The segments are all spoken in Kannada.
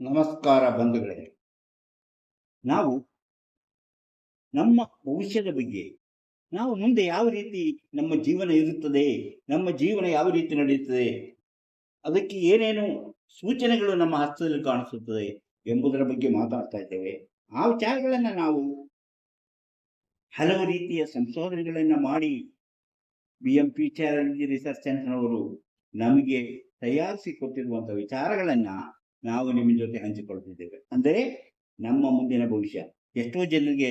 ನಮಸ್ಕಾರ ಬಂಧುಗಳೇ. ನಾವು ನಮ್ಮ ಭವಿಷ್ಯದ ಬಗ್ಗೆ, ನಾವು ಮುಂದೆ ಯಾವ ರೀತಿ ನಮ್ಮ ಜೀವನ ಇರುತ್ತದೆ, ನಮ್ಮ ಜೀವನ ಯಾವ ರೀತಿ ನಡೆಯುತ್ತದೆ, ಅದಕ್ಕೆ ಏನೇನು ಸೂಚನೆಗಳು ನಮ್ಮ ಹಸ್ತದಲ್ಲಿ ಕಾಣಿಸುತ್ತದೆ ಎಂಬುದರ ಬಗ್ಗೆ ಮಾತಾಡ್ತಾ ಇದ್ದೇವೆ. ಆ ವಿಚಾರಗಳನ್ನು ನಾವು ಹಲವು ರೀತಿಯ ಸಂಶೋಧನೆಗಳನ್ನು ಮಾಡಿ ಬಿ ಎಂ ಪಿ ರಿಸರ್ಚ್ ಸೆಂಟರ್ನವರು ನಮಗೆ ತಯಾರಿಸಿ ಕೊಟ್ಟಿರುವಂತಹ ವಿಚಾರಗಳನ್ನ ನಾವು ನಿಮ್ಮ ಜೊತೆ ಹಂಚಿಕೊಳ್ತಿದ್ದೇವೆ ಅಂದರೆ ನಮ್ಮ ಮುಂದಿನ ಭವಿಷ್ಯ. ಎಷ್ಟೋ ಜನರಿಗೆ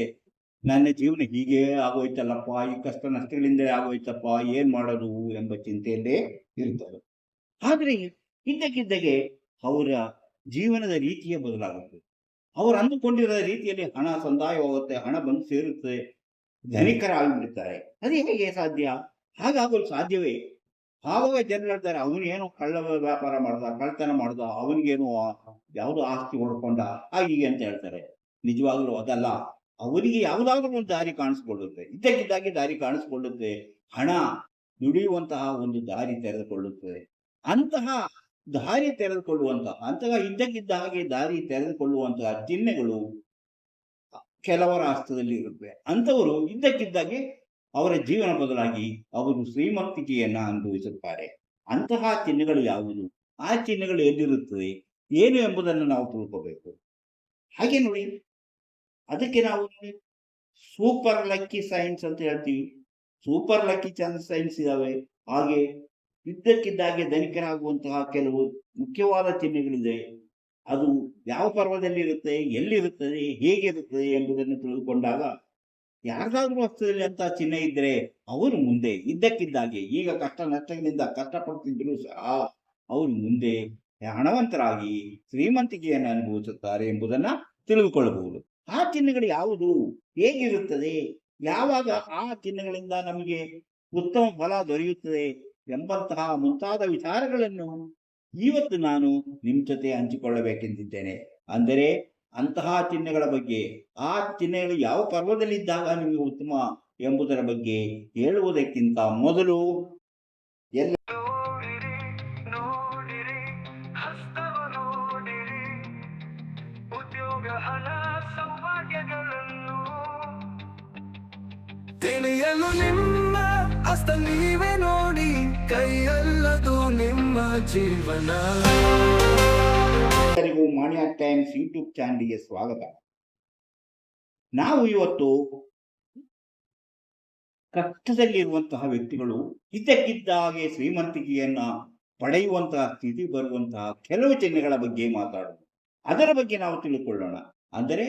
ನನ್ನ ಜೀವನ ಹೀಗೆ ಆಗೋಯ್ತಲ್ಲಪ್ಪ, ಈ ಕಷ್ಟ ನಷ್ಟಗಳಿಂದಲೇ ಆಗೋಯ್ತಪ್ಪ, ಏನ್ ಮಾಡೋದು ಎಂಬ ಚಿಂತೆಯಲ್ಲೇ ಇರ್ತಾರೆ ಆದರೆ ಇದ್ದಕ್ಕಿದ್ದಾಗೆ ಅವರ ಜೀವನದ ರೀತಿಯೇ ಬದಲಾಗುತ್ತೆ. ಅವರು ಅಂದುಕೊಂಡಿರೋ ರೀತಿಯಲ್ಲಿ ಹಣ ಸಂದಾಯವಾಗುತ್ತೆ, ಹಣ ಬಂದು ಸೇರುತ್ತೆ, ಧನಿಕರಾಗಿಬಿಡ್ತಾರೆ. ಅದೇ ಹೇಗೆ ಸಾಧ್ಯ? ಹಾಗಾಗಲು ಸಾಧ್ಯವೇ? ಆವಾಗ ಜನರು ಹೇಳ್ತಾರೆ ಏನು ಕಳ್ಳ ವ್ಯಾಪಾರ ಮಾಡ್ದ ಕಳ್ತನ ಮಾಡ್ದ, ಅವನಿಗೇನು ಯಾವುದು ಆಸ್ತಿ ಹೊಡ್ಕೊಂಡ ಹಾಗೆ ಅಂತ ಹೇಳ್ತಾರೆ. ನಿಜವಾಗ್ಲೂ ಅದಲ್ಲ. ಅವರಿಗೆ ಯಾವುದಾದ್ರೂ ಒಂದು ದಾರಿ ಕಾಣಿಸ್ಕೊಳ್ಳುತ್ತೆ. ಇದ್ದಕ್ಕಿದ್ದಾಗಿ ದಾರಿ ಕಾಣಿಸ್ಕೊಳ್ಳುತ್ತೆ. ಹಣ ದುಡಿಯುವಂತಹ ಒಂದು ದಾರಿ ತೆರೆದುಕೊಳ್ಳುತ್ತದೆ ಅಂತಹ ದಾರಿ ತೆರೆದುಕೊಳ್ಳುವಂತಹ ಅಂತಹ ಇದ್ದಕ್ಕಿದ್ದ ಹಾಗೆ ದಾರಿ ತೆರೆದುಕೊಳ್ಳುವಂತಹ ಚಿಹ್ನೆಗಳು ಕೆಲವರ ಹಸ್ತದಲ್ಲಿ ಇರುತ್ತೆ. ಅಂಥವರು ಇದ್ದಕ್ಕಿದ್ದಾಗೆ ಅವರ ಜೀವನ ಬದಲಾಗಿ ಅವರು ಶ್ರೀಮಂತಿಕೆಯನ್ನ ಅನುಭವಿಸುತ್ತಾರೆ. ಅಂತಹ ಚಿಹ್ನೆಗಳು ಯಾವುದು? ಆ ಚಿಹ್ನೆಗಳು ಎಲ್ಲಿರುತ್ತದೆ ಏನು ಎಂಬುದನ್ನು ನಾವು ತಿಳ್ಕೋಬೇಕು. ಹಾಗೆ ನೋಡಿ. ಅದಕ್ಕೆ ನಾವು ಸೂಪರ್ ಲಕ್ಕಿ ಸೈನ್ಸ್ ಅಂತ ಹೇಳ್ತೀವಿ. ಸೂಪರ್ ಲಕ್ಕಿ ಚಾನ್ಸ್ ಸೈನ್ಸ್ ಇದಾವೆ. ಹಾಗೆ ಇದ್ದಕ್ಕಿದ್ದಾಗೆ ಧನಿಕರಾಗುವಂತಹ ಕೆಲವು ಮುಖ್ಯವಾದ ಚಿಹ್ನೆಗಳಿದೆ. ಅದು ಯಾವ ಪರ್ವದಲ್ಲಿ ಇರುತ್ತೆ ಎಲ್ಲಿರುತ್ತದೆ? ಹೇಗಿರುತ್ತದೆ ಎಂಬುದನ್ನು ತಿಳಿದುಕೊಂಡಾಗ ಯಾರ್ದಾದ್ರೂ ವಸ್ತುದಲ್ಲಿ ಅಂತ ಚಿಹ್ನೆ ಇದ್ರೆ ಅವರು ಮುಂದೆ. ಇದ್ದಕ್ಕಿದ್ದಾಗೆ ಈಗ ಕಷ್ಟ ನಷ್ಟಗಳಿಂದ ಕಷ್ಟಪಡ್ತಿದ್ರು ಸಹ ಅವರು ಮುಂದೆ ಹಣವಂತರಾಗಿ ಶ್ರೀಮಂತಿಕೆಯನ್ನು ಅನುಭವಿಸುತ್ತಾರೆ ಎಂಬುದನ್ನ ತಿಳಿದುಕೊಳ್ಳಬಹುದು. ಆ ಚಿಹ್ನೆಗಳು ಯಾವುದು? ಹೇಗಿರುತ್ತದೆ? ಯಾವಾಗ ಆ ಚಿಹ್ನೆಗಳಿಂದ ನಮಗೆ ಉತ್ತಮ ಫಲ ದೊರೆಯುತ್ತದೆ ಎಂಬಂತಹ ಮುಂತಾದ ವಿಚಾರಗಳನ್ನು ಇವತ್ತು ನಾನು ನಿಮ್ಮ ಜೊತೆ ಹಂಚಿಕೊಳ್ಳಬೇಕೆಂದಿದ್ದೇನೆ. ಅಂದರೆ ಅಂತಹ ಚಿಹ್ನೆಗಳ ಬಗ್ಗೆ ಆ ಚಿಹ್ನೆಗಳು ಯಾವ ಪರ್ವದಲ್ಲಿದ್ದಾಗ ನಿಮಗೆ ಉತ್ತಮ ಎಂಬುದರ ಬಗ್ಗೆ ಹೇಳುವುದಕ್ಕಿಂತ ಮೊದಲು ಎಲ್ಲ ನೋಡಿರಿ ನೋಡಿರಿ ಹಸ್ತವ ನೋಡಿರಿ. ಉದ್ಯೋಗ ಹಣ ಸೌಭಾಗ್ಯಗಳನ್ನು. ತಿಳಿಯಲು ನಿಮ್ಮ ಹಸ್ತ ನೀವೇ ನೋಡಿ ಕೈಯಲ್ಲದು ನಿಮ್ಮ ಜೀವನ. ಮಾಣಿಯ ಟೈಮ್ಸ್ ಯೂಟ್ಯೂಬ್ ಚಾನಲ್ಗೆ ಸ್ವಾಗತ. ನಾವು ಇವತ್ತು ಕಷ್ಟದಲ್ಲಿರುವಂತಹ ವ್ಯಕ್ತಿಗಳು ಇದ್ದಕ್ಕಿದ್ದಾಗೆ ಶ್ರೀಮಂತಿಕೆಯನ್ನ ಪಡೆಯುವಂತಹ ಸ್ಥಿತಿ ಬರುವಂತಹ ಕೆಲವು ಚಿಹ್ನೆಗಳ ಬಗ್ಗೆ ಮಾತಾಡೋಣ. ಅದರ ಬಗ್ಗೆ ನಾವು ತಿಳ್ಕೊಳ್ಳೋಣ. ಅಂದರೆ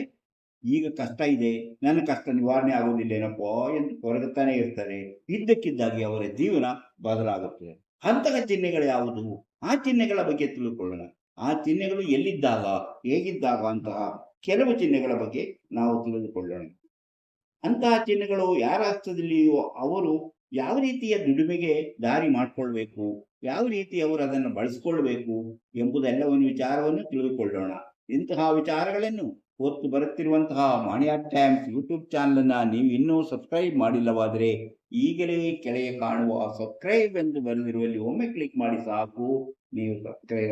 ಈಗ ಕಷ್ಟ ಇದೆ, ನನ್ನ ಕಷ್ಟ ನಿವಾರಣೆ ಆಗುವುದಿಲ್ಲೇನಪ್ಪೋ ಎಂದು ಕೊರಗುತ್ತಾನೆ ಇರ್ತಾರೆ. ಇದ್ದಕ್ಕಿದ್ದಾಗಿ ಅವರ ಜೀವನ ಬದಲಾಗುತ್ತದೆ ಅಂತಹ ಚಿಹ್ನೆಗಳು ಯಾವುದು? ಆ ಚಿಹ್ನೆಗಳ ಬಗ್ಗೆ ತಿಳ್ಕೊಳ್ಳೋಣ. ಆ ಚಿಹ್ನೆಗಳು ಎಲ್ಲಿದ್ದಾಗ, ಹೇಗಿದ್ದಾಗ ಅಂತಹ ಕೆಲವು ಚಿಹ್ನೆಗಳ ಬಗ್ಗೆ ನಾವು ತಿಳಿದುಕೊಳ್ಳೋಣ. ಅಂತಹ ಚಿಹ್ನೆಗಳು ಯಾರ ಹಸ್ತದಲ್ಲಿಯೋ ಅವರು ಯಾವ ರೀತಿಯ ದುಡಿಮೆಗೆ ದಾರಿ ಮಾಡಿಕೊಳ್ಬೇಕು, ಯಾವ ರೀತಿ ಅವರು ಅದನ್ನು ಬಳಸ್ಕೊಳ್ಬೇಕು ಎಂಬುದೆಲ್ಲವನ್ನು ವಿಚಾರವನ್ನು ತಿಳಿದುಕೊಳ್ಳೋಣ. ಇಂತಹ ವಿಚಾರಗಳನ್ನು ಹೊತ್ತು ಬರುತ್ತಿರುವಂತಹ ಮಾಣಿಯಾ ಟೈಮ್ಸ್ ಯೂಟ್ಯೂಬ್ ಚಾನಲ್ ಅನ್ನ ನೀವು ಇನ್ನೂ ಸಬ್ಸ್ಕ್ರೈಬ್ ಮಾಡಿಲ್ಲವಾದರೆ ಈಗಲೇ ಕೆಳಗೆ ಕಾಣುವ ಸಬ್ಸ್ಕ್ರೈಬ್ ಎಂದು ಬರೆದಿರುವಲ್ಲಿ ಒಮ್ಮೆ ಕ್ಲಿಕ್ ಮಾಡಿ ಸಾಕು. ನೀವು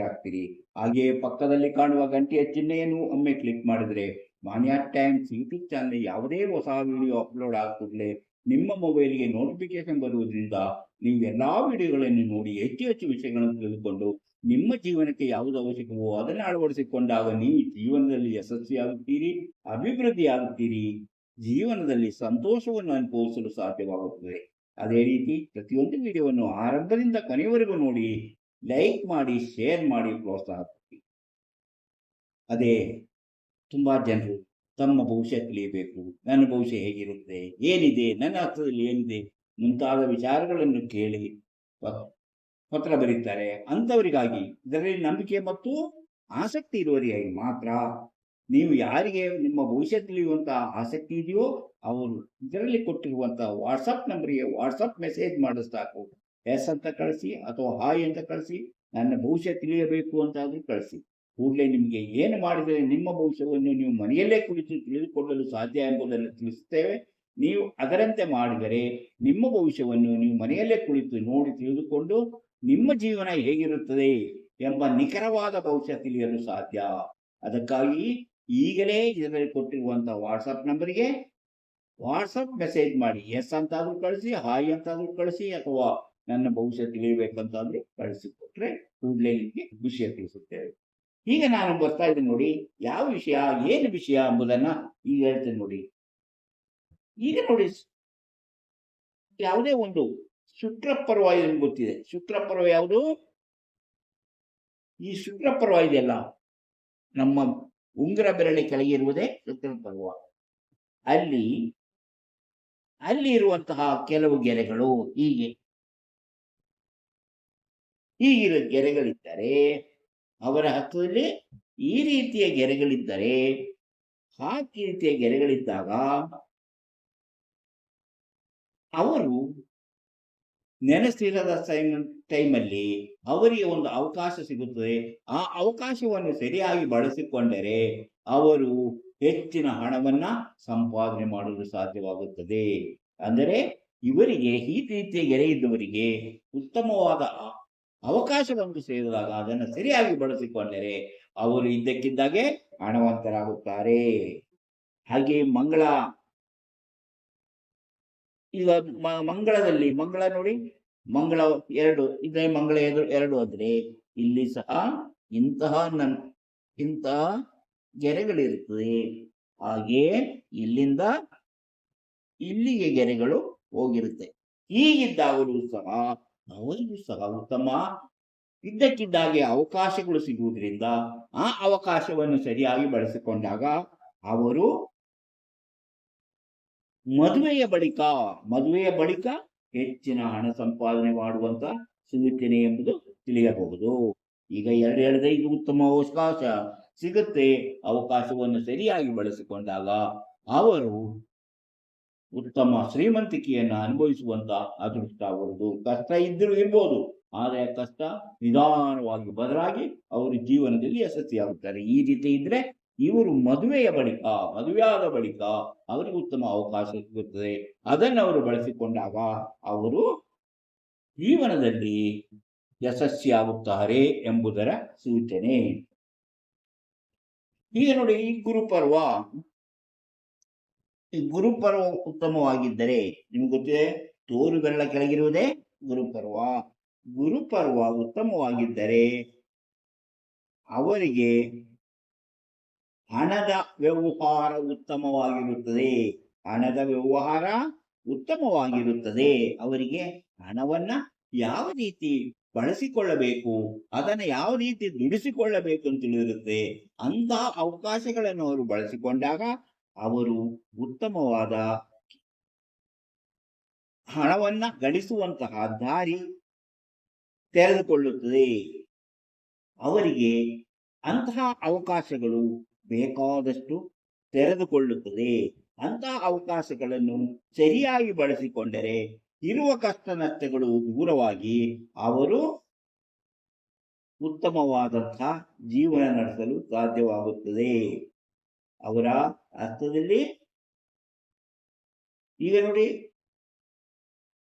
ಆಗ್ತೀರಿ. ಹಾಗೆಯೇ ಪಕ್ಕದಲ್ಲಿ ಕಾಣುವ ಗಂಟೆಯ ಚಿಹ್ನೆಯನ್ನು ಒಮ್ಮೆ ಕ್ಲಿಕ್ ಮಾಡಿದರೆ ಮಾನ್ಯಾ ಟೈಮ್ಸ್ ಯೂಟ್ಯೂಬ್ ಚಾನಲ್ ಯಾವುದೇ ಹೊಸ ವಿಡಿಯೋ ಅಪ್ಲೋಡ್ ಆಗ್ತಿದ್ಲೆ ನಿಮ್ಮ ಮೊಬೈಲ್ಗೆ ನೋಟಿಫಿಕೇಶನ್ ಬರುವುದರಿಂದ ನೀವು ಎಲ್ಲಾ ವಿಡಿಯೋಗಳನ್ನು ನೋಡಿ ಹೆಚ್ಚು ಹೆಚ್ಚು ವಿಷಯಗಳನ್ನು ತಿಳಿದುಕೊಂಡು ನಿಮ್ಮ ಜೀವನಕ್ಕೆ ಯಾವುದು ಅವಶ್ಯಕವೋ ಅದನ್ನು ಅಳವಡಿಸಿಕೊಂಡಾಗ ನೀವು ಜೀವನದಲ್ಲಿ ಯಶಸ್ವಿಯಾಗುತ್ತೀರಿ, ಅಭಿವೃದ್ಧಿಯಾಗುತ್ತೀರಿ. ಜೀವನದಲ್ಲಿ ಸಂತೋಷವನ್ನು ಅನುಭವಿಸಲು ಸಾಧ್ಯವಾಗುತ್ತದೆ. ಅದೇ ರೀತಿ ಪ್ರತಿಯೊಂದು ವಿಡಿಯೋವನ್ನು ಆರಂಭದಿಂದ ಕೊನೆಯವರೆಗೂ ನೋಡಿ ಲೈಕ್ ಮಾಡಿ ಶೇರ್ ಮಾಡಿ ಪ್ರೋತ್ಸಾಹ ಕೊಡಿ ಅದೇ ತುಂಬ ಜನರು ತಮ್ಮ ಭವಿಷ್ಯ ತಿಳಿಯಬೇಕು, ನನ್ನ ಭವಿಷ್ಯ ಹೇಗಿರುತ್ತೆ, ಏನಿದೆ, ನನ್ನ ಹತ್ರದಲ್ಲಿ ಏನಿದೆ ಮುಂತಾದ ವಿಚಾರಗಳನ್ನು ಕೇಳಿ ಪತ್ರ ಬರೀತಾರೆ. ಅಂಥವರಿಗಾಗಿ ಇದರಲ್ಲಿ ನಂಬಿಕೆ ಮತ್ತು ಆಸಕ್ತಿ ಇರುವವರಿಗಾಗಿ ಮಾತ್ರ ನೀವು ಯಾರಿಗೆ ನಿಮ್ಮ ಭವಿಷ್ಯ ತಿಳಿಯುವಂತಹ ಆಸಕ್ತಿ ಇದೆಯೋ ಅವರು ಇದರಲ್ಲಿ ಕೊಟ್ಟಿರುವಂತಹ ವಾಟ್ಸಪ್ ನಂಬರಿಗೆ ವಾಟ್ಸಪ್ ಮೆಸೇಜ್ ಮಾಡಿಸ್ ಸಾಕು. ಎಸ್ ಅಂತ ಕಳಿಸಿ ಅಥವಾ ಹಾಯ್ ಅಂತ ಕಳಿಸಿ, ನನ್ನ ಭವಿಷ್ಯ ತಿಳಿಯಬೇಕು ಅಂತಾದರೂ ಕಳಿಸಿ. ಕೂಡಲೇ ನಿಮಗೆ ಏನು ಮಾಡಿದರೆ ನಿಮ್ಮ ಭವಿಷ್ಯವನ್ನು ನೀವು ಮನೆಯಲ್ಲೇ ಕುಳಿತು ತಿಳಿದುಕೊಳ್ಳಲು ಸಾಧ್ಯ ಎಂಬುದನ್ನು ತಿಳಿಸುತ್ತೇವೆ. ನೀವು ಅದರಂತೆ ಮಾಡಿದರೆ ನಿಮ್ಮ ಭವಿಷ್ಯವನ್ನು ನೀವು ಮನೆಯಲ್ಲೇ ಕುಳಿತು ನೋಡಿ ತಿಳಿದುಕೊಂಡು ನಿಮ್ಮ ಜೀವನ ಹೇಗಿರುತ್ತದೆ ಎಂಬ ನಿಖರವಾದ ಭವಿಷ್ಯ ತಿಳಿಯಲು ಸಾಧ್ಯ. ಅದಕ್ಕಾಗಿ ಈಗಲೇ ಇದರಲ್ಲಿ ಕೊಟ್ಟಿರುವಂತಹ ವಾಟ್ಸಪ್ ನಂಬರ್ಗೆ ವಾಟ್ಸಪ್ ಮೆಸೇಜ್ ಮಾಡಿ. ಎಸ್ ಅಂತಾದ್ರೂ ಕಳಿಸಿ ಹಾಯ್ ಅಂತಾದ್ರೂ ಕಳಿಸಿ ಅಥವಾ ನನ್ನ ಭವಿಷ್ಯ ತಿಳಿಬೇಕಂತಂದ್ರೆ ಕಳಿಸಿಕೊಟ್ರೆ ನಿಮಗೆ ವಿಷಯ ತಿಳಿಸುತ್ತೇವೆ. ಈಗ ನಾನು ಬರ್ತಾ ಇದ್ದೀನಿ ನೋಡಿ, ಯಾವ ವಿಷಯ, ಏನು ವಿಷಯ ಎಂಬುದನ್ನ ಈಗ ಹೇಳ್ತೇನೆ ನೋಡಿ. ಈಗ ನೋಡಿ, ಯಾವುದೇ ಒಂದು ಶುಕ್ರ ಪರ್ವ ನಿಮ್ಗೆ ಗೊತ್ತಿದೆ. ಶುಕ್ರ ಪರ್ವ ಯಾವುದು? ಈ ಶುಕ್ರ ಪರ್ವ ಇದೆಯಲ್ಲ, ನಮ್ಮ ಉಂಗುರ ಬೆರಳಿ ಕೆಳಗೆ ಇರುವುದೇ ಶುಕ್ರ ಪರ್ವ ಅಲ್ಲಿ ಅಲ್ಲಿ ಇರುವಂತಹ ಕೆಲವು ಗೆರೆಗಳು ಹೀಗೆ. ಹೀಗಿರೋ ಗೆರೆಗಳಿದ್ದರೆ, ಅವರ ಹತ್ತಿರ ಈ ರೀತಿಯ ಗೆರೆಗಳಿದ್ದರೆ ಹಾಕಿ ರೀತಿಯ ಗೆರೆಗಳಿದ್ದಾಗ ಅವರು ನೆನೆಸಿರದ ಟೈಮ್ ಟೈಮಲ್ಲಿ ಅವರಿಗೆ ಒಂದು ಅವಕಾಶ ಸಿಗುತ್ತದೆ. ಆ ಅವಕಾಶವನ್ನು ಸರಿಯಾಗಿ ಬಳಸಿಕೊಂಡರೆ ಅವರು ಹೆಚ್ಚಿನ ಹಣವನ್ನ ಸಂಪಾದನೆ ಮಾಡಲು ಸಾಧ್ಯವಾಗುತ್ತದೆ. ಅಂದರೆ ಇವರಿಗೆ ಈ ರೀತಿಯ ಗೆರೆ ಇದ್ದವರಿಗೆ ಉತ್ತಮವಾದ ಅವಕಾಶವನ್ನು ಸೇರಿದಾಗ ಅದನ್ನು ಸರಿಯಾಗಿ ಬಳಸಿಕೊಂಡರೆ ಅವರು ಇದ್ದಕ್ಕಿದ್ದಾಗೆ ಹಣವಂತರಾಗುತ್ತಾರೆ. ಹಾಗೆ ಮಂಗಳ ಈಗ ಮಂಗಳದಲ್ಲಿ, ಮಂಗಳ ನೋಡಿ, ಮಂಗಳ ಎರಡು, ಇದೇ ಮಂಗಳ ಎದುರು ಎರಡು ಆದ್ರೆ ಇಲ್ಲಿ ಸಹ ಇಂತಹ ನನ್, ಇಂತಹ ಗೆರೆಗಳಿರುತ್ತದೆ. ಹಾಗೆ ಇಲ್ಲಿಂದ ಇಲ್ಲಿಗೆ ಗೆರೆಗಳು ಹೋಗಿರುತ್ತೆ. ಹೀಗಿದ್ದಾಗಲೂ ಸಹ ಸಹ ಉತ್ತಮ ಇದ್ದಕ್ಕಿದ್ದಾಗೆ ಅವಕಾಶಗಳು ಸಿಗುವುದರಿಂದ ಆ ಅವಕಾಶವನ್ನು ಸರಿಯಾಗಿ ಬಳಸಿಕೊಂಡಾಗ ಅವರು ಮದುವೆಯ ಬಳಿಕ ಮದುವೆಯ ಬಳಿಕ ಹೆಚ್ಚಿನ ಹಣ ಸಂಪಾದನೆ ಮಾಡುವಂತ ಸೂಚನೆ ಎಂಬುದು ತಿಳಿಯಬಹುದು. ಈಗ ಎರಡು ಎರಡದೇ ಇದು ಉತ್ತಮ ಅವಕಾಶ ಸಿಗುತ್ತೆ. ಅವಕಾಶವನ್ನು ಸರಿಯಾಗಿ ಬಳಸಿಕೊಂಡಾಗ ಅವರು ಉತ್ತಮ ಶ್ರೀಮಂತಿಕೆಯನ್ನ ಅನುಭವಿಸುವಂತ ಅದೃಷ್ಟ ಅವರದು ಕಷ್ಟ ಇದ್ದರೂ ಇರ್ಬೋದು. ಆದರೆ ಕಷ್ಟ ನಿಧಾನವಾಗಿ ಬದಲಾಗಿ ಅವರು ಜೀವನದಲ್ಲಿ ಯಶಸ್ವಿಯಾಗುತ್ತಾರೆ. ಈ ರೀತಿ ಇದ್ರೆ ಇವರು ಮದುವೆಯ ಬಳಿಕ, ಮದುವೆಯಾದ ಬಳಿಕ ಅವರಿಗೆ ಉತ್ತಮ ಅವಕಾಶ ಸಿಗುತ್ತದೆ. ಅದನ್ನು ಅವರು ಬಳಸಿಕೊಂಡಾಗ ಅವರು ಜೀವನದಲ್ಲಿ ಯಶಸ್ವಿಯಾಗುತ್ತಾರೆ ಎಂಬುದರ ಸೂಚನೆ. ಈಗ ನೋಡಿ ಈ ಗುರುಪರ್ವ ಈ ಗುರುಪರ್ವ ಉತ್ತಮವಾಗಿದ್ದರೆ ನಿಮ್ಗೆ ಗೊತ್ತಿದೆ ತೋರು ಬೆರಳ ಕೆಳಗಿರುವುದೇ ಗುರುಪರ್ವ. ಗುರುಪರ್ವ ಉತ್ತಮವಾಗಿದ್ದರೆ ಅವರಿಗೆ ಹಣದ ವ್ಯವಹಾರ ಉತ್ತಮವಾಗಿರುತ್ತದೆ. ಹಣದ ವ್ಯವಹಾರ ಉತ್ತಮವಾಗಿರುತ್ತದೆ. ಅವರಿಗೆ ಹಣವನ್ನ ಯಾವ ರೀತಿ ಬಳಸಿಕೊಳ್ಳಬೇಕು, ಅದನ್ನ ಯಾವ ರೀತಿ ದುಡಿಸಿಕೊಳ್ಳಬೇಕು ಅಂತ ತಿಳಿದಿರುತ್ತೆ. ಅಂತಹ ಅವಕಾಶಗಳನ್ನು ಅವರು ಬಳಸಿಕೊಂಡಾಗ ಅವರು ಉತ್ತಮವಾದ ಹಣವನ್ನ ಗಳಿಸುವಂತಹ ದಾರಿ ತೆರೆದುಕೊಳ್ಳುತ್ತದೆ. ಅವರಿಗೆ ಅಂತಹ ಅವಕಾಶಗಳು ಬೇಕಾದಷ್ಟು ತೆರೆದುಕೊಳ್ಳುತ್ತದೆ. ಅಂತಹ ಅವಕಾಶಗಳನ್ನು ಸರಿಯಾಗಿ ಬಳಸಿಕೊಂಡರೆ ಇರುವ ಕಷ್ಟ ನಷ್ಟಗಳು ದೂರವಾಗಿ ಅವರು ಉತ್ತಮವಾದಂತಹ ಜೀವನ ನಡೆಸಲು ಸಾಧ್ಯವಾಗುತ್ತದೆ. ಅವರ ಅರ್ಥದಲ್ಲಿ ಈಗ ನೋಡಿ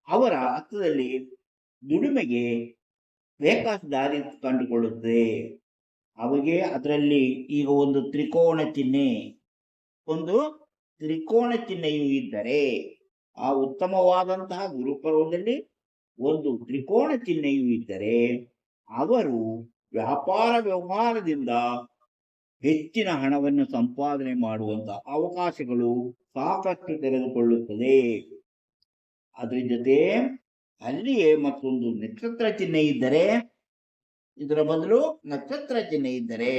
ಅವರ ಅರ್ಥದಲ್ಲಿ ದುಡಿಮೆಗೆ ಬೇಕಾದ ದಾರಿ ಕಂಡುಕೊಳ್ಳುತ್ತದೆ. ಅವಗೆ ಅದರಲ್ಲಿ ಈಗ ಒಂದು ತ್ರಿಕೋಣ ಚಿಹ್ನೆ, ಒಂದು ತ್ರಿಕೋಣ ಚಿಹ್ನೆಯು ಇದ್ದರೆ ಆ ಉತ್ತಮವಾದಂತಹ ಗುರುಪರ್ವದಲ್ಲಿ ಒಂದು ತ್ರಿಕೋಣ ಚಿಹ್ನೆಯು ಇದ್ದರೆ ಅವರು ವ್ಯಾಪಾರ ವ್ಯವಹಾರದಿಂದ ಹೆಚ್ಚಿನ ಹಣವನ್ನು ಸಂಪಾದನೆ ಮಾಡುವಂತಹ ಅವಕಾಶಗಳು ಸಾಕಷ್ಟು ತೆರೆದುಕೊಳ್ಳುತ್ತದೆ ಅದ್ರ ಜೊತೆ ಅಲ್ಲಿಯೇ ಮತ್ತೊಂದು ನಕ್ಷತ್ರ ಚಿಹ್ನೆ ಇದ್ದರೆ, ಇದರ ಬದಲು ನಕ್ಷತ್ರ ಚಿಹ್ನೆ ಇದ್ದರೆ,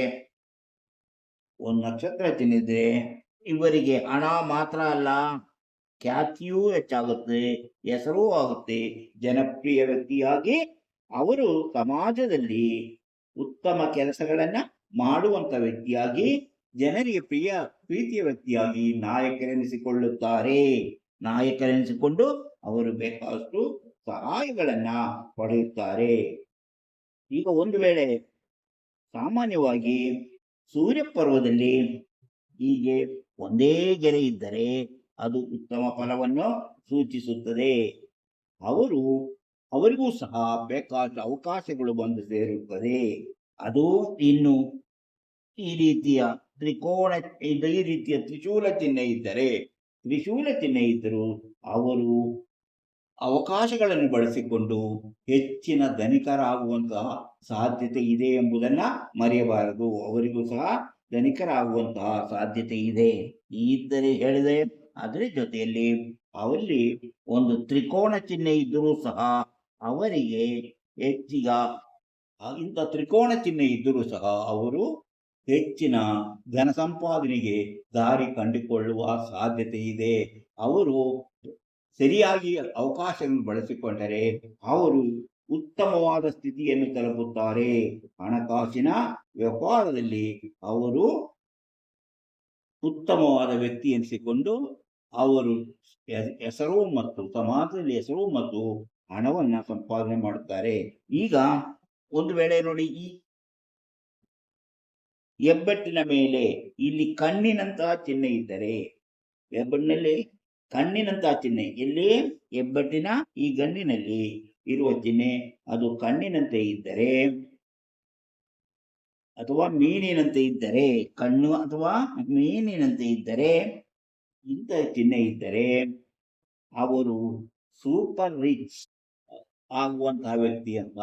ಒಂದು ನಕ್ಷತ್ರ ಚಿಹ್ನೆ ಇದ್ರೆ ಇವರಿಗೆ ಹಣ ಮಾತ್ರ ಅಲ್ಲ, ಖ್ಯಾತಿಯೂ ಹೆಚ್ಚಾಗುತ್ತೆ, ಹೆಸರೂ ಆಗುತ್ತೆ. ಜನಪ್ರಿಯ ವ್ಯಕ್ತಿಯಾಗಿ ಅವರು ಸಮಾಜದಲ್ಲಿ ಉತ್ತಮ ಕೆಲಸಗಳನ್ನ ಮಾಡುವಂತ ವ್ಯಕ್ತಿಯಾಗಿ ಜನರಿಗೆ ಪ್ರಿಯ, ಪ್ರೀತಿಯ ವ್ಯಕ್ತಿಯಾಗಿ ನಾಯಕರೆನಿಸಿಕೊಳ್ಳುತ್ತಾರೆ. ನಾಯಕರೆನಿಸಿಕೊಂಡು ಅವರು ಬೇಕಾದಷ್ಟು ಸಹಾಯಗಳನ್ನ ಪಡೆಯುತ್ತಾರೆ. ಈಗ ಒಂದು ವೇಳೆ ಸಾಮಾನ್ಯವಾಗಿ ಸೂರ್ಯ ಪರ್ವದಲ್ಲಿ ಹೀಗೆ ಒಂದೇ ಗೆರೆ ಇದ್ದರೆ ಅದು ಉತ್ತಮ ಫಲವನ್ನು ಸೂಚಿಸುತ್ತದೆ. ಅವರು, ಅವರಿಗೂ ಸಹ ಬೇಕಾದ ಅವಕಾಶಗಳು ಬಂದು ಸೇರುತ್ತದೆ. ಅದು ಇನ್ನು ಈ ರೀತಿಯ ತ್ರಿಕೋಣ, ಈ ರೀತಿಯ ತ್ರಿಶೂಲ ಚಿಹ್ನೆ ಇದ್ದರೆ, ತ್ರಿಶೂಲ ಚಿಹ್ನೆ ಇದ್ದರೂ ಅವರು ಅವಕಾಶಗಳನ್ನು ಬಳಸಿಕೊಂಡು ಹೆಚ್ಚಿನ ಧನಿಕರಾಗುವಂತಹ ಸಾಧ್ಯತೆ ಇದೆ ಎಂಬುದನ್ನ ಮರೆಯಬಾರದು. ಅವರಿಗೂ ಸಹ ಧನಿಕರಾಗುವಂತಹ ಸಾಧ್ಯತೆ ಇದೆ. ಇದ್ದರೆ ಹೇಳಿದೆ. ಅದರ ಜೊತೆಯಲ್ಲಿ ಅವರಲ್ಲಿ ಒಂದು ತ್ರಿಕೋಣ ಚಿಹ್ನೆ ಇದ್ದರೂ ಸಹ ಅವರಿಗೆ ಹೆಚ್ಚಿಗ ಇಂಥ ತ್ರಿಕೋಣ ಚಿಹ್ನೆ ಇದ್ದರೂ ಸಹ ಅವರು ಹೆಚ್ಚಿನ ಧನ ಸಂಪಾದನೆಗೆ ದಾರಿ ಕಂಡುಕೊಳ್ಳುವ ಸಾಧ್ಯತೆ ಇದೆ. ಅವರು ಸರಿಯಾಗಿ ಅವಕಾಶವನ್ನು ಬಳಸಿಕೊಂಡರೆ ಅವರು ಉತ್ತಮವಾದ ಸ್ಥಿತಿಯನ್ನು ತಲುಪುತ್ತಾರೆ. ಹಣಕಾಸಿನ ವ್ಯವಹಾರದಲ್ಲಿ ಅವರು ಉತ್ತಮವಾದ ವ್ಯಕ್ತಿ ಎನಿಸಿಕೊಂಡು ಅವರು ಹೆಸರು ಮತ್ತು ಸಮಾಜದಲ್ಲಿ ಹೆಸರು ಮತ್ತು ಹಣವನ್ನು ಸಂಪಾದನೆ ಮಾಡುತ್ತಾರೆ. ಈಗ ಒಂದು ವೇಳೆ ನೋಡಿ ಈ ಹೆಬ್ಬೆಟ್ಟಿನ ಮೇಲೆ ಇಲ್ಲಿ ಕಣ್ಣಿನಂತಹ ಚಿಹ್ನೆ ಇದ್ದರೆ, ಹೆಬ್ಬೆಟ್ಟಿನಲ್ಲಿ ಕಣ್ಣಿನಂತಹ ಚಿಹ್ನೆ ಇಲ್ಲಿ ಹೆಬ್ಬೆಟ್ಟಿನ ಈ ಗಣ್ಣಿನಲ್ಲಿ ಇರುವ ಚಿಹ್ನೆ. ಅದು ಕಣ್ಣಿನಂತೆ ಇದ್ದರೆ ಅಥವಾ ಮೀನಿನಂತೆ ಇದ್ದರೆ, ಕಣ್ಣು ಅಥವಾ ಮೀನಿನಂತೆ ಇದ್ದರೆ, ಇಂತಹ ಚಿಹ್ನೆ ಇದ್ದರೆ ಅವರು ಸೂಪರ್ ರಿಚ್. ಆಗುವಂತಹ ವ್ಯಕ್ತಿ ಅಂತ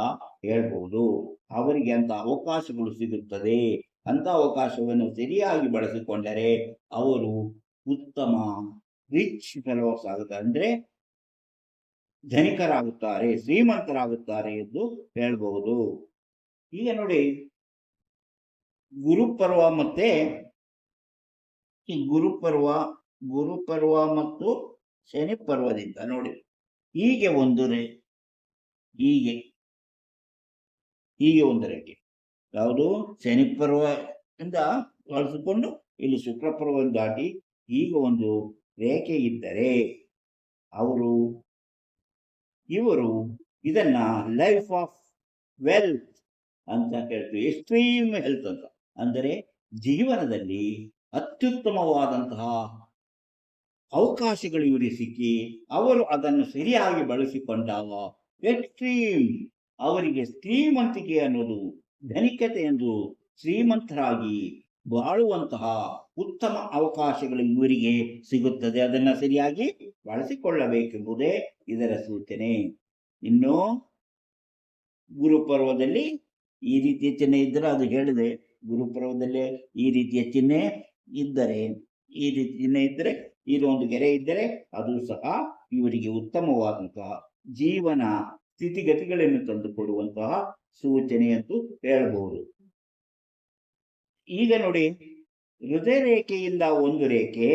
ಹೇಳ್ಬಹುದು ಅವರಿಗೆ ಅಂತ ಅವಕಾಶಗಳು ಸಿಗುತ್ತದೆ. ಅಂತ ಅವಕಾಶವನ್ನು ಸರಿಯಾಗಿ ಬಳಸಿಕೊಂಡರೆ ಅವರು ಉತ್ತಮ ರಿಚ್ ಫೆಲೋಸ್ ಆಗುತ್ತೆ ಅಂದ್ರೆ ಧನಿಕರಾಗುತ್ತಾರೆ, ಶ್ರೀಮಂತರಾಗುತ್ತಾರೆ ಎಂದು ಹೇಳಬಹುದು ಈಗ ನೋಡಿ, ಗುರುಪರ್ವ ಮತ್ತೆ ಈ ಗುರುಪರ್ವ ಗುರುಪರ್ವ ಮತ್ತು ಶನಿ ಪರ್ವದಿಂದ ನೋಡಿ. ಹೀಗೆ ಒಂದು ಹೀಗೆ. ಹೀಗೆ ಒಂದು ರೇಖೆ. ಯಾವುದು? ಶನಿ ಪರ್ವದಿಂದ ಬಳಸಿಕೊಂಡು ಇಲ್ಲಿ ಶುಕ್ರ ಪರ್ವವನ್ನು ದಾಟಿ ಈಗ ಒಂದು ರೇಖೆ ಇದ್ದರೆ ಅವರು, ಇವರು ಇದನ್ನ ಲೈಫ್ ಆಫ್ ವೆಲ್ತ್ ಅಂತ ಕೇಳ್ತೀವಿ ಎಕ್ಸ್ಟ್ರೀಮ್ ಹೆಲ್ತ್ ಅಂತ. ಅಂದರೆ ಜೀವನದಲ್ಲಿ ಅತ್ಯುತ್ತಮವಾದಂತಹ ಅವಕಾಶಗಳು ಇವರಿಗೆ ಸಿಕ್ಕಿ ಅವರು ಅದನ್ನು ಸರಿಯಾಗಿ ಬಳಸಿಕೊಂಡಾಗ ಎಕ್ಸ್ಟ್ರೀಮ್ ಅವರಿಗೆ ಶ್ರೀಮಂತಿಕೆ ಅನ್ನೋದು ಧನಿಕತೆ ಎಂದು ಶ್ರೀಮಂತರಾಗಿ ಬಾಳುವಂತಹ ಉತ್ತಮ ಅವಕಾಶಗಳು ಇವರಿಗೆ ಸಿಗುತ್ತದೆ. ಅದನ್ನ ಸರಿಯಾಗಿ ಬಳಸಿಕೊಳ್ಳಬೇಕೆಂಬುದೇ ಇದರ ಸೂಚನೆ. ಇನ್ನು ಗುರುಪರ್ವದಲ್ಲಿ ಈ ರೀತಿಯ ಚಿಹ್ನೆ ಇದ್ದರೆ ಅದು ಹೇಳಿದೆ. ಗುರುಪರ್ವದಲ್ಲಿ ಈ ರೀತಿಯ ಚಿಹ್ನೆ ಇದ್ದರೆ, ಈ ರೀತಿ ಚಿಹ್ನೆ ಇದ್ದರೆ ಇದು ಒಂದು ಗೆರೆ ಇದ್ದರೆ ಅದು ಸಹ ಇವರಿಗೆ ಉತ್ತಮವಾದಂತಹ ಜೀವನ ಸ್ಥಿತಿಗತಿಗಳನ್ನು ತಂದುಕೊಡುವಂತಹ ಸೂಚನೆ ಎಂದು ಹೇಳಬಹುದು. ಈಗ ನೋಡಿ ಹೃದಯ ರೇಖೆಯಿಂದ ಒಂದು ರೇಖೆ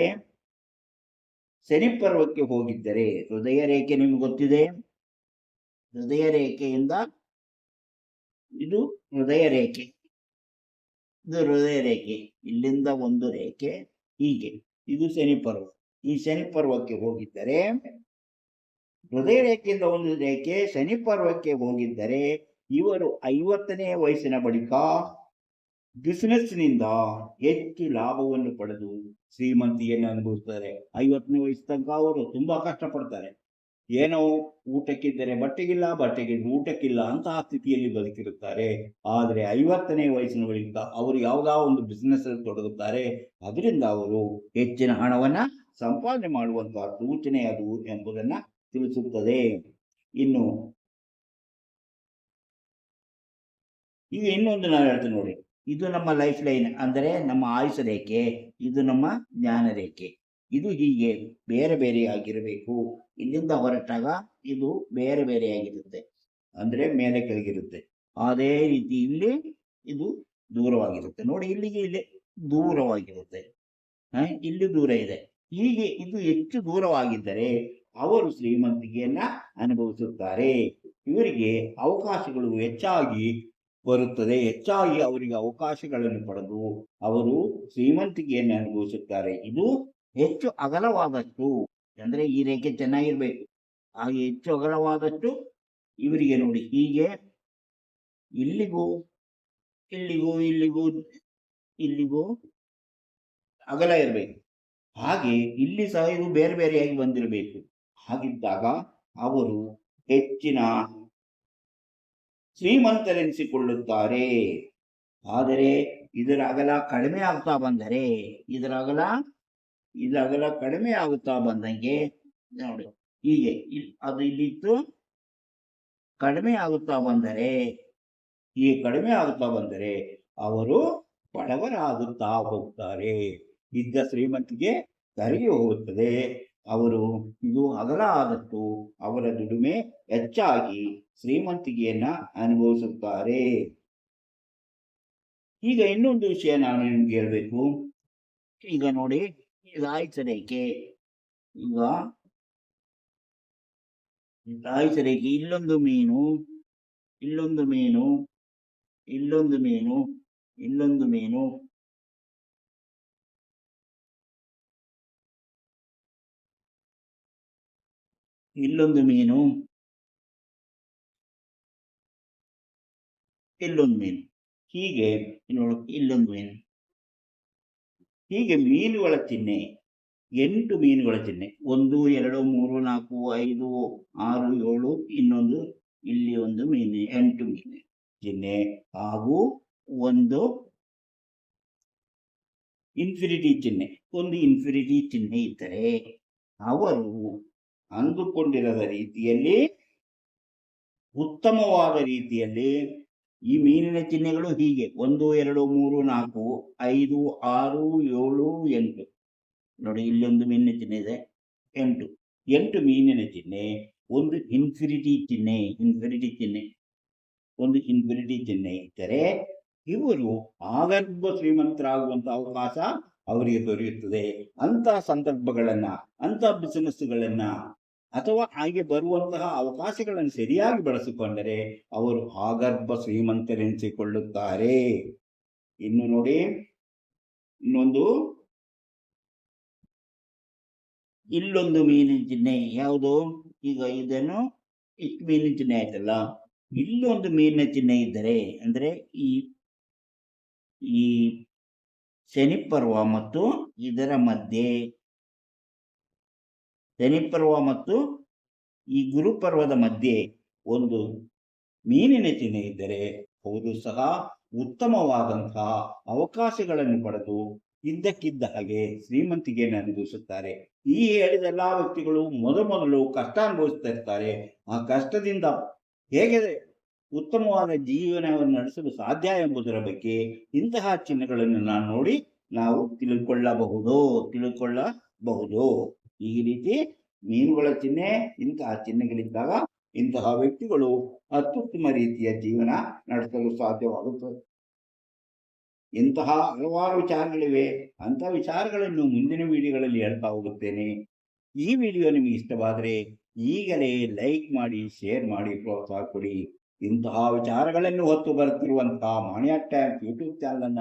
ಶನಿಪರ್ವಕ್ಕೆ ಹೋಗಿದ್ದರೆ ಹೃದಯ ರೇಖೆ ನಿಮ್ಗೆ ಗೊತ್ತಿದೆ? ಹೃದಯ ರೇಖೆಯಿಂದ ಇದು ಹೃದಯ ರೇಖೆ. ಇದು ಹೃದಯ ರೇಖೆ. ಇಲ್ಲಿಂದ ಒಂದು ರೇಖೆ ಹೀಗೆ. ಇದು ಶನಿ ಪರ್ವ ಈ ಶನಿ ಪರ್ವಕ್ಕೆ ಹೋಗಿದ್ದರೆ ಹೃದಯ ರೇಖೆಯಿಂದ ಒಂದು ರೇಖೆ ಶನಿ ಪರ್ವಕ್ಕೆ ಹೋಗಿದ್ದರೆ ಇವರು ಐವತ್ತನೇ ವಯಸ್ಸಿನ ಬಳಿಕ ಬಿಸಿನೆಸ್ನಿಂದ ಹೆಚ್ಚು ಲಾಭವನ್ನು ಪಡೆದು ಶ್ರೀಮಂತಿಯನ್ನು ಅನುಭವಿಸ್ತಾರೆ. ಐವತ್ತನೇ ವಯಸ್ಸು ತನಕ ಅವರು ತುಂಬಾ ಕಷ್ಟಪಡ್ತಾರೆ. ಏನೋ ಊಟಕ್ಕಿದ್ದರೆ ಬಟ್ಟೆಗಿಲ್ಲ ಬಟ್ಟೆಗೆ ಊಟಕ್ಕಿಲ್ಲ ಅಂತಹ ಸ್ಥಿತಿಯಲ್ಲಿ ಬದುಕಿರುತ್ತಾರೆ. ಆದರೆ ಐವತ್ತನೇ ವಯಸ್ಸಿನ ಬಳಿಕ ಅವರು ಯಾವುದೋ ಒಂದು ಬಿಸ್ನೆಸ್ ಅಲ್ಲಿ ತೊಡಗುತ್ತಾರೆ. ಅದರಿಂದ ಅವರು ಹೆಚ್ಚಿನ ಹಣವನ್ನ ಸಂಪಾದನೆ ಮಾಡುವಂತಹ ಸೂಚನೆ ಅದು ಎಂಬುದನ್ನ ತಿಳಿಸುತ್ತದೆ. ಇನ್ನು ಈಗ ಇನ್ನೊಂದು ನಾನು ಹೇಳ್ತೀನಿ ನೋಡಿ. ಇದು ನಮ್ಮ ಲೈಫ್ ಲೈನ್ ಅಂದರೆ ನಮ್ಮ ಆಯುಷ ರೇಖೆ, ಇದು ನಮ್ಮ ಜ್ಞಾನ ರೇಖೆ. ಇದು ಹೀಗೆ ಬೇರೆ ಬೇರೆಯಾಗಿರಬೇಕು ಇಲ್ಲಿಂದ ಹೊರಟಾಗ ಇದು ಬೇರೆ ಬೇರೆಯಾಗಿರುತ್ತೆ ಅಂದರೆ ಮೇಲೆ ಕೆಳಗಿರುತ್ತೆ. ಅದೇ ರೀತಿ ಇಲ್ಲಿ ಇದು ದೂರವಾಗಿರುತ್ತೆ. ನೋಡಿ, ಇಲ್ಲಿಗೆ ಇಲ್ಲಿ ದೂರವಾಗಿರುತ್ತೆ. ಇಲ್ಲಿ ದೂರ ಇದೆ. ಹೀಗೆ ಇದು ಹೆಚ್ಚು ದೂರವಾಗಿದ್ದರೆ ಅವರು ಶ್ರೀಮಂತಿಕೆಯನ್ನ ಅನುಭವಿಸುತ್ತಾರೆ. ಇವರಿಗೆ ಅವಕಾಶಗಳು ಹೆಚ್ಚಾಗಿ ಬರುತ್ತದೆ. ಹೆಚ್ಚಾಗಿ ಅವರಿಗೆ ಅವಕಾಶಗಳನ್ನು ಪಡೆದು ಅವರು ಶ್ರೀಮಂತಿಕೆಯನ್ನು ಅನುಭವಿಸುತ್ತಾರೆ. ಇದು ಹೆಚ್ಚು ಅಗಲವಾದಷ್ಟು ಅಂದ್ರೆ ಈ ರೇಖೆ ಚೆನ್ನಾಗಿರ್ಬೇಕು. ಹಾಗೆ ಹೆಚ್ಚು ಅಗಲವಾದಷ್ಟು ಇವರಿಗೆ ನೋಡಿ. ಹೀಗೆ ಇಲ್ಲಿಗೂ ಇಲ್ಲಿಗೂ ಇಲ್ಲಿಗೂ ಇಲ್ಲಿಗೂ ಅಗಲ ಇರಬೇಕು. ಹಾಗೆ ಇಲ್ಲಿ ಸಹ ಇದು ಬೇರೆ ಬೇರೆಯಾಗಿ ಬಂದಿರಬೇಕು. ಹಾಗಿದ್ದಾಗ ಅವರು ಹೆಚ್ಚಿನ ಶ್ರೀಮಂತರೆನಿಸಿಕೊಳ್ಳುತ್ತಾರೆ. ಆದರೆ ಇದರ ಅಗಲ ಕಡಿಮೆ ಆಗ್ತಾ ಬಂದರೆ, ಇದರ ಅಗಲ ಇದರ ಅಗಲ ಕಡಿಮೆ ಆಗುತ್ತಾ ಬಂದಂಗೆ ನೋಡಿ, ಹೀಗೆ ಅದು ಇಲ್ಲಿತ್ತು. ಕಡಿಮೆ ಆಗುತ್ತಾ ಬಂದರೆ ಈ ಕಡಿಮೆ ಆಗುತ್ತಾ ಬಂದರೆ ಅವರು ಬಡವರಾಗುತ್ತಾ ಹೋಗ್ತಾರೆ. ಇದ್ದ ಶ್ರೀಮಂತಿಗೆ ಕರಗಿ ಹೋಗುತ್ತದೆ. ಅವರು, ಇದು ಅಗಲ ಆದಷ್ಟು ಅವರ ದುಡಿಮೆ ಹೆಚ್ಚಾಗಿ ಶ್ರೀಮಂತಿಕೆಯನ್ನ ಅನುಭವಿಸುತ್ತಾರೆ. ಈಗ ಇನ್ನೊಂದು ವಿಷಯ ನಾನು ನಿಮ್ಗೆ ಹೇಳ್ಬೇಕು. ಈಗ ನೋಡಿ ರೇಖೆ ಈಗ ರೇಖೆ ಇಲ್ಲೊಂದು ಮೀನು ಇಲ್ಲೊಂದು ಮೀನು ಇಲ್ಲೊಂದು ಮೀನು ಇಲ್ಲೊಂದು ಮೀನು. ಇಲ್ಲೊಂದು ಮೀನು. ಇಲ್ಲೊಂದು ಮೀನು. ಹೀಗೆ ಇಲ್ಲೊಂದು ಮೀನು. ಹೀಗೆ ಮೀನುಗಳ ಚಿಹ್ನೆ, ಎಂಟು ಮೀನುಗಳ ಚಿಹ್ನೆ. ಒಂದು, ಎರಡು, ಮೂರು, ನಾಲ್ಕು, ಐದು, ಆರು, ಏಳು, ಇನ್ನೊಂದು, ಇಲ್ಲಿ ಒಂದು ಮೀನು, ಎಂಟು ಮೀನು ಚಿಹ್ನೆ. ಹಾಗೂ ಒಂದು ಇನ್ಫಿನಿಟಿ ಚಿಹ್ನೆ. ಒಂದು ಇನ್ಫಿನಿಟಿ ಚಿಹ್ನೆ ಇದ್ದರೆ ಅವರು ಅಂದುಕೊಂಡಿರದ ರೀತಿಯಲ್ಲಿ, ಉತ್ತಮವಾದ ರೀತಿಯಲ್ಲಿ ಈ ಮೀನಿನ ಚಿಹ್ನೆಗಳು ಹೀಗೆ. ಒಂದು, ಎರಡು, ಮೂರು, ನಾಲ್ಕು, ಐದು, ಆರು, ಏಳು, ಎಂಟು. ನೋಡಿ, ಇಲ್ಲೊಂದು ಮೀನಿನ ಚಿಹ್ನೆ ಇದೆ. ಎಂಟು. ಎಂಟು ಮೀನಿನ ಚಿಹ್ನೆ, ಒಂದು ಇನ್ಫಿನಿಟಿ ಚಿಹ್ನೆ ಇನ್ಫಿನಿಟಿ ಚಿಹ್ನೆ. ಒಂದು ಇನ್ಫಿನಿಟಿ ಚಿಹ್ನೆ ಇದ್ದರೆ ಇವರು ಆಗರ್ಭ ಶ್ರೀಮಂತರಾಗುವಂತ ಅವಕಾಶ ಅವರಿಗೆ ದೊರೆಯುತ್ತದೆ. ಅಂತಹ ಸಂದರ್ಭಗಳನ್ನ, ಅಂತಹ ಬಿಸಿನೆಸ್ಗಳನ್ನ ಅಥವಾ ಹಾಗೆ ಬರುವಂತಹ ಅವಕಾಶಗಳನ್ನು ಸರಿಯಾಗಿ ಬಳಸಿಕೊಂಡರೆ ಅವರು ಆಗರ್ಭ ಶ್ರೀಮಂತರೆನಿಸಿಕೊಳ್ಳುತ್ತಾರೆ. ಇನ್ನು ನೋಡಿ, ಇನ್ನೊಂದು. ಇಲ್ಲೊಂದು ಮೀನಿನ ಚಿಹ್ನೆ, ಯಾವುದು? ಈಗ ಇದನ್ನು ಇಷ್ಟು ಮೀನಿನ ಚಿಹ್ನೆ ಆಯ್ತಲ್ಲ. ಇಲ್ಲೊಂದು ಮೀನಿನ ಚಿಹ್ನೆ ಇದ್ದರೆ, ಅಂದ್ರೆ ಈ ಈ ಶನಿಪರ್ವ ಮತ್ತು ಇದರ ಮಧ್ಯೆ ಶನಿಪರ್ವ ಮತ್ತು ಈ ಗುರುಪರ್ವದ ಮಧ್ಯೆ ಒಂದು ಮೀನಿನ ಚಿಹ್ನೆ ಇದ್ದರೆ ಅವರು ಸಹ ಉತ್ತಮವಾದಂತಹ ಅವಕಾಶಗಳನ್ನು ಪಡೆದು ಇದ್ದಕ್ಕಿದ್ದ ಹಾಗೆ ಶ್ರೀಮಂತಿಗೆಯನ್ನು ಅನುಭವಿಸುತ್ತಾರೆ ಈ ಹೇಳಿದ ಎಲ್ಲಾ ವ್ಯಕ್ತಿಗಳು ಮೊದಮೊದಲು ಕಷ್ಟ ಅನುಭವಿಸ್ತಾ ಇರ್ತಾರೆ. ಆ ಕಷ್ಟದಿಂದ ಹೇಗೆ ಉತ್ತಮವಾದ ಜೀವನವನ್ನು ನಡೆಸಲು ಸಾಧ್ಯ ಎಂಬುದರ ಬಗ್ಗೆ ಇಂತಹ ಚಿಹ್ನೆಗಳನ್ನು ನಾನು ನೋಡಿ ನಾವು ತಿಳ್ಕೊಳ್ಳಬಹುದು ತಿಳ್ಕೊಳ್ಳಬಹುದು. ಈ ರೀತಿ ಮೀನುಗಳ ಚಿಹ್ನೆ, ಇಂತಹ ಚಿಹ್ನೆಗಳಿದ್ದಾಗ ಇಂತಹ ವ್ಯಕ್ತಿಗಳು ಅತ್ಯುತ್ತಮ ರೀತಿಯ ಜೀವನ ನಡೆಸಲು ಸಾಧ್ಯವಾಗುತ್ತದೆ. ಇಂತಹ ಹಲವಾರು ವಿಚಾರಗಳಿವೆ. ಅಂತಹ ವಿಚಾರಗಳನ್ನು ಮುಂದಿನ ವಿಡಿಯೋಗಳಲ್ಲಿ ಹೇಳ್ತಾ ಹೋಗುತ್ತೇನೆ. ಈ ವಿಡಿಯೋ ನಿಮಗೆ ಇಷ್ಟವಾದರೆ ಈಗಲೇ ಲೈಕ್ ಮಾಡಿ, ಶೇರ್ ಮಾಡಿ, ಪ್ರೋತ್ಸಾಹ ಕೊಡಿ. ಇಂತಹ ವಿಚಾರಗಳನ್ನು ಹೊತ್ತು ಬರುತ್ತಿರುವಂತಹ ಮಾಣಿಯ ಟ್ಯಾಂಕ್ ಯೂಟ್ಯೂಬ್ ಚಾನಲ್ ಅನ್ನ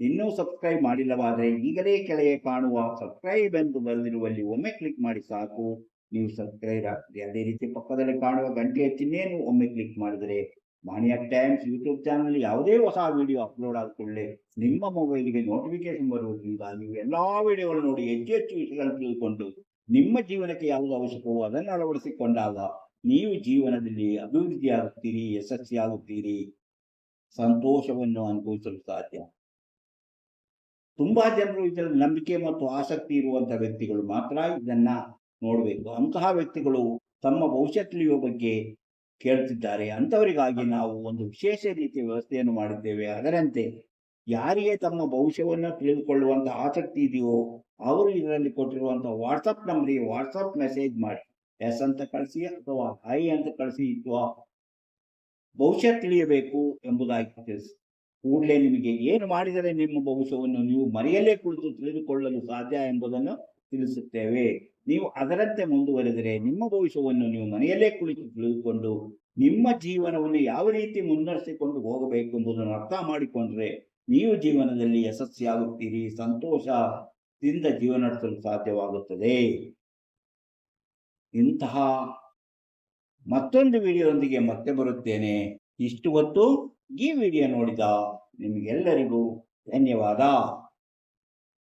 ಇನ್ನೂ ಸಬ್ಸ್ಕ್ರೈಬ್ ಮಾಡಿಲ್ಲವಾದರೆ ಈಗಲೇ ಕೆಳಗೆ ಕಾಣುವ ಸಬ್ಸ್ಕ್ರೈಬ್ ಎಂದು ಬರೆದಿರುವಲ್ಲಿ ಒಮ್ಮೆ ಕ್ಲಿಕ್ ಮಾಡಿ ಸಾಕು. ನೀವು ಸಬ್ಸ್ಕ್ರೈಬ್ ಆಗ್ತದೆ ಅದೇ ರೀತಿ ಪಕ್ಕದಲ್ಲಿ ಕಾಣುವ ಗಂಟೆಯ ಚಿಹ್ನೆಯನ್ನು ಒಮ್ಮೆ ಕ್ಲಿಕ್ ಮಾಡಿದರೆ ಮಾಣಿಯ ಟೈಮ್ಸ್ ಯೂಟ್ಯೂಬ್ ಚಾನಲ್ ಯಾವುದೇ ಹೊಸ ವಿಡಿಯೋ ಅಪ್ಲೋಡ್ ಆದ ಕೂಡಲೇ ನಿಮ್ಮ ಮೊಬೈಲ್ಗೆ ನೋಟಿಫಿಕೇಶನ್ ಬರುವುದರಿಂದ ನೀವು ಎಲ್ಲ ವಿಡಿಯೋಗಳನ್ನು ನೋಡಿ ಹೆಚ್ಚು ಹೆಚ್ಚು ವಿಷಯಗಳನ್ನು ನಿಮ್ಮ ಜೀವನಕ್ಕೆ ಯಾವುದು ಅವಶ್ಯಕವೋ ಅದನ್ನು ಅಳವಡಿಸಿಕೊಂಡಾಗ ನೀವು ಜೀವನದಲ್ಲಿ ಅಭಿವೃದ್ಧಿಯಾಗುತ್ತೀರಿ, ಯಶಸ್ವಿಯಾಗುತ್ತೀರಿ. ಸಂತೋಷವನ್ನು ಅನುಭವಿಸಲು ಸಾಧ್ಯ. ತುಂಬಾ ಜನರು ಇದರಲ್ಲಿ ನಂಬಿಕೆ ಮತ್ತು ಆಸಕ್ತಿ ಇರುವಂತಹ ವ್ಯಕ್ತಿಗಳು ಮಾತ್ರ ಇದನ್ನ ನೋಡಬೇಕು. ಅಂತಹ ವ್ಯಕ್ತಿಗಳು ತಮ್ಮ ಭವಿಷ್ಯ ತಿಳಿಯುವ ಬಗ್ಗೆ ಕೇಳ್ತಿದ್ದಾರೆ. ಅಂಥವರಿಗಾಗಿ ನಾವು ಒಂದು ವಿಶೇಷ ರೀತಿಯ ವ್ಯವಸ್ಥೆಯನ್ನು ಮಾಡಿದ್ದೇವೆ. ಅದರಂತೆ ಯಾರಿಗೆ ತಮ್ಮ ಭವಿಷ್ಯವನ್ನು ತಿಳಿದುಕೊಳ್ಳುವಂತಹ ಆಸಕ್ತಿ ಇದೆಯೋ ಅವರು ಇದರಲ್ಲಿ ಕೊಟ್ಟಿರುವಂತಹ ವಾಟ್ಸಪ್ ನಂಬರಿಗೆ ವಾಟ್ಸಪ್ ಮೆಸೇಜ್ ಮಾಡಿ. ಎಸ್ ಅಂತ ಕಳಿಸಿ ಅಥವಾ ಐ ಅಂತ ಕಳಿಸಿ ಅಥವಾ ಭವಿಷ್ಯ ತಿಳಿಯಬೇಕು ಎಂಬುದಾಗಿ ತಿಳಿಸಿ. ಕೂಡಲೇ ನಿಮಗೆ ಏನು ಮಾಡಿದರೆ ನಿಮ್ಮ ಭವಿಷ್ಯವನ್ನು ನೀವು ಮರೆಯಲ್ಲೇ ಕುಳಿತು ತಿಳಿದುಕೊಳ್ಳಲು ಸಾಧ್ಯ ಎಂಬುದನ್ನು ತಿಳಿಸುತ್ತೇವೆ. ನೀವು ಅದರಂತೆ ಮುಂದುವರೆದರೆ ನಿಮ್ಮ ಭವಿಷ್ಯವನ್ನು ನೀವು ಮನೆಯಲ್ಲೇ ಕುಳಿತು ತಿಳಿದುಕೊಂಡು ನಿಮ್ಮ ಜೀವನವನ್ನು ಯಾವ ರೀತಿ ಮುನ್ನಡೆಸಿಕೊಂಡು ಹೋಗಬೇಕು ಎಂಬುದನ್ನು ಅರ್ಥ ಮಾಡಿಕೊಂಡ್ರೆ ನೀವು ಜೀವನದಲ್ಲಿ ಯಶಸ್ವಿಯಾಗುತ್ತೀರಿ, ಸಂತೋಷದಿಂದ ಜೀವನ ನಡೆಸಲು ಸಾಧ್ಯವಾಗುತ್ತದೆ. ಇಂತಹ ಮತ್ತೊಂದು ವಿಡಿಯೋದೊಂದಿಗೆ ಮತ್ತೆ ಬರುತ್ತೇನೆ. ಇಷ್ಟು ಹೊತ್ತು ಈ ವಿಡಿಯೋ ನೋಡಿದ ನಿಮಗೆಲ್ಲರಿಗೂ ಧನ್ಯವಾದ.